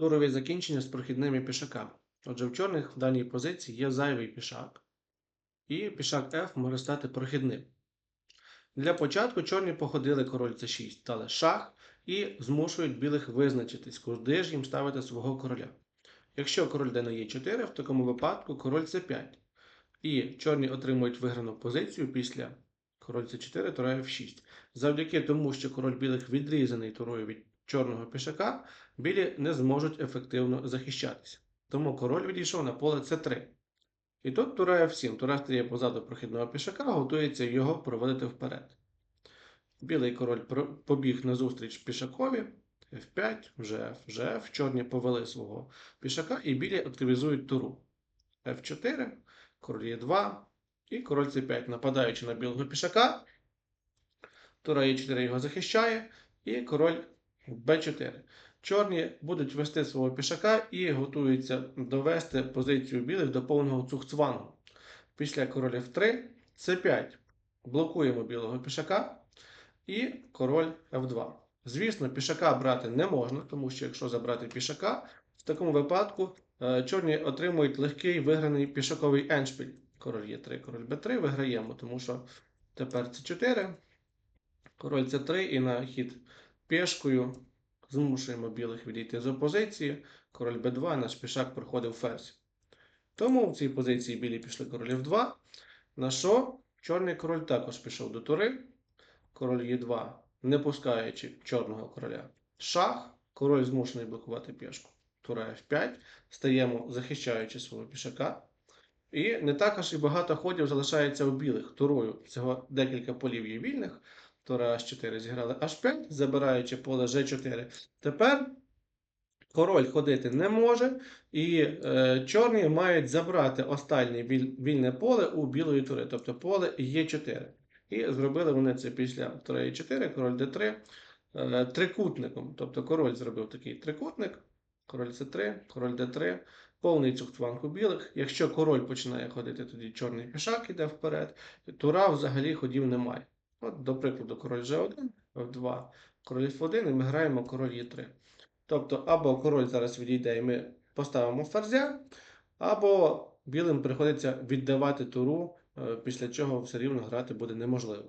Турові закінчення з прохідними пішаками. Отже, в чорних в даній позиції є зайвий пішак, і пішак F може стати прохідним. Для початку чорні походили король c6, дали шах і змушують білих визначитись, куди ж їм ставити свого короля. Якщо король йде на e4, в такому випадку король c5. І чорні отримують виграну позицію після король c4, тура f6. Завдяки тому, що король білих відрізаний турою від чорного пішака, білі не зможуть ефективно захищатися. Тому король відійшов на поле c3. І тут тура f7. Тура стає позаду прохідного пішака, готується його проводити вперед. Білий король побіг назустріч пішакові. F5, вже F, вже F. Чорні повели свого пішака і білі активізують туру. F4, король Е2 і король c5, нападаючи на білого пішака. Тура Е4 його захищає, і король Б4. Чорні будуть вести свого пішака і готуються довести позицію білих до повного цухцвангу. Після короля F3, c5. Блокуємо білого пішака і король F2. Звісно, пішака брати не можна, тому що якщо забрати пішака, в такому випадку е, чорні отримують легкий виграний пішаковий еншпіль. Король Е3, король Б3 виграємо, тому що тепер c4, король c3 і на хід пішкою змушуємо білих відійти з опозиції. Король Б2, наш пішак проходив ферзь. Тому в цій позиції білі пішли король F2. На що чорний король також пішов до тури. Король Е2, не пускаючи чорного короля. Шах, король змушений блокувати пішку. Тура F5. Стаємо захищаючи свого пішака. І не також і багато ходів залишається у білих турою. Всього декілька полів є вільних. Тура H4 зіграли H5, забираючи поле G4. Тепер король ходити не може, і е, чорні мають забрати останнє віль- вільне поле у білої тури, тобто поле Е4. І зробили вони це після тури Е4, король Д3 е, трикутником. Тобто король зробив такий трикутник, король С3, король Д3, повний цухтванг у білих. Якщо король починає ходити, тоді чорний пішак іде вперед. Тура взагалі ходів немає. От, до прикладу, король G1, F2, король F1, і ми граємо король e 3 Тобто, або король зараз відійде, і ми поставимо ферзя, або білим приходиться віддавати туру, е, після чого все рівно грати буде неможливо.